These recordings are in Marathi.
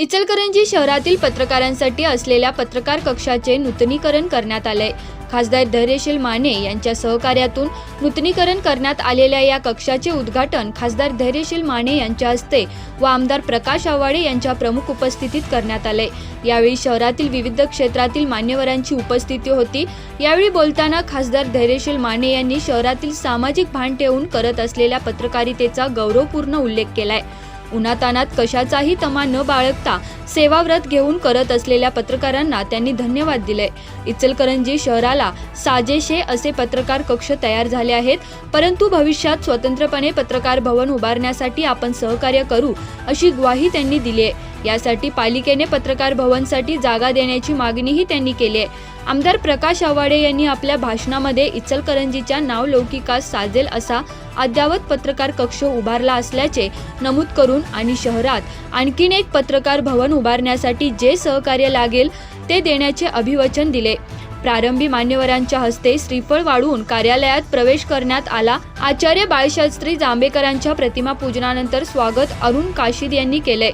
इचलकरंजी शहरातील पत्रकारांसाठी असलेल्या पत्रकार कक्षाचे नूतनीकरण करण्यात आले खासदार धैर्यशील माने यांच्या सहकार्यातून नूतनीकरण करण्यात आलेल्या या कक्षाचे उद्घाटन खासदार धैर्यशील माने यांच्या हस्ते व आमदार प्रकाश आवाडे यांच्या प्रमुख उपस्थितीत करण्यात आले यावेळी शहरातील विविध क्षेत्रातील मान्यवरांची उपस्थिती होती. यावेळी बोलताना खासदार धैर्यशील माने यांनी शहरातील सामाजिक भान ठेवून करत असलेल्या पत्रकारितेचा गौरवपूर्ण उल्लेख केलाय. उन्हातानात कशाचाही तमा न बाळगता सेवाव्रत घेऊन करत असलेल्या पत्रकारांना त्यांनी धन्यवाद दिले इचलकरंजी शहराला साजेशे असे पत्रकार कक्ष तयार झाले आहेत परंतु भविष्यात स्वतंत्रपणे पत्रकार भवन उभारण्यासाठी आपण सहकार्य करू अशी ग्वाही त्यांनी दिली आहे यासाठी पालिकेने पत्रकार भवनसाठी जागा देण्याची मागणीही त्यांनी केली आहे. आमदार प्रकाश आवाडे यांनी आपल्या भाषणामध्ये इचलकरंजीच्या नावलौकिकास साजेल असा अद्यावत पत्रकार कक्ष उभारला असल्याचे नमूद करून आणि शहरात आणखीन एक पत्रकार भवन उभारण्यासाठी जे सहकार्य लागेल ते देण्याचे अभिवचन दिले. प्रारंभी मान्यवरांच्या हस्ते श्रीफळ वाढवून कार्यालयात प्रवेश करण्यात आला. आचार्य बाळशास्त्री जांभेकरांच्या प्रतिमा पूजनानंतर स्वागत अरुण काशीद यांनी केले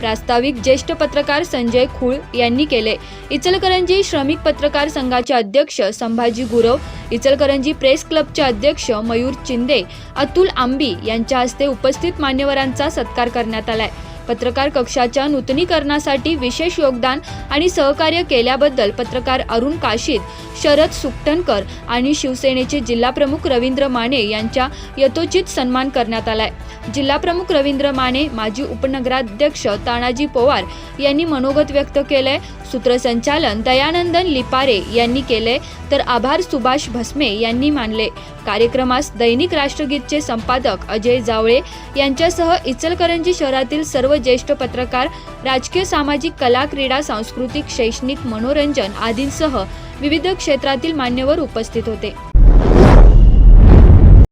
प्रास्ताविक ज्येष्ठ पत्रकार संजय खुळ यांनी केले. इचलकरंजी श्रमिक पत्रकार संघाचे अध्यक्ष संभाजी गुरव इचलकरंजी प्रेस क्लबचे अध्यक्ष मयूर चिंदे अतुल आंबी यांच्या हस्ते उपस्थित मान्यवरांचा सत्कार करण्यात आलाय. पत्रकार कक्षाच्या नूतनीकरणासाठी विशेष योगदान आणि सहकार्य केल्याबद्दल पत्रकार अरुण काशीद शरद सुकटणकर आणि शिवसेनेचे जिल्हाप्रमुख रवींद्र माने यांच्या यथोचित सन्मान करण्यात आलाय. जिल्हाप्रमुख रवींद्र माने माजी उपनगराध्यक्ष तानाजी पवार यांनी मनोगत व्यक्त केलंय. सूत्रसंचालन दयानंदन लिपारे यांनी केले तर आभार सुभाष भस्मे यांनी मानले. कार्यक्रमास दैनिक राष्ट्रगीतचे संपादक अजय जावळे यांच्यासह इचलकरंजी शहरातील सर्व ज्येष्ठ पत्रकार राजकीय सामाजिक कला क्रीडा सांस्कृतिक शैक्षणिक मनोरंजन आदींसह विविध क्षेत्रातील मान्यवर उपस्थित होते.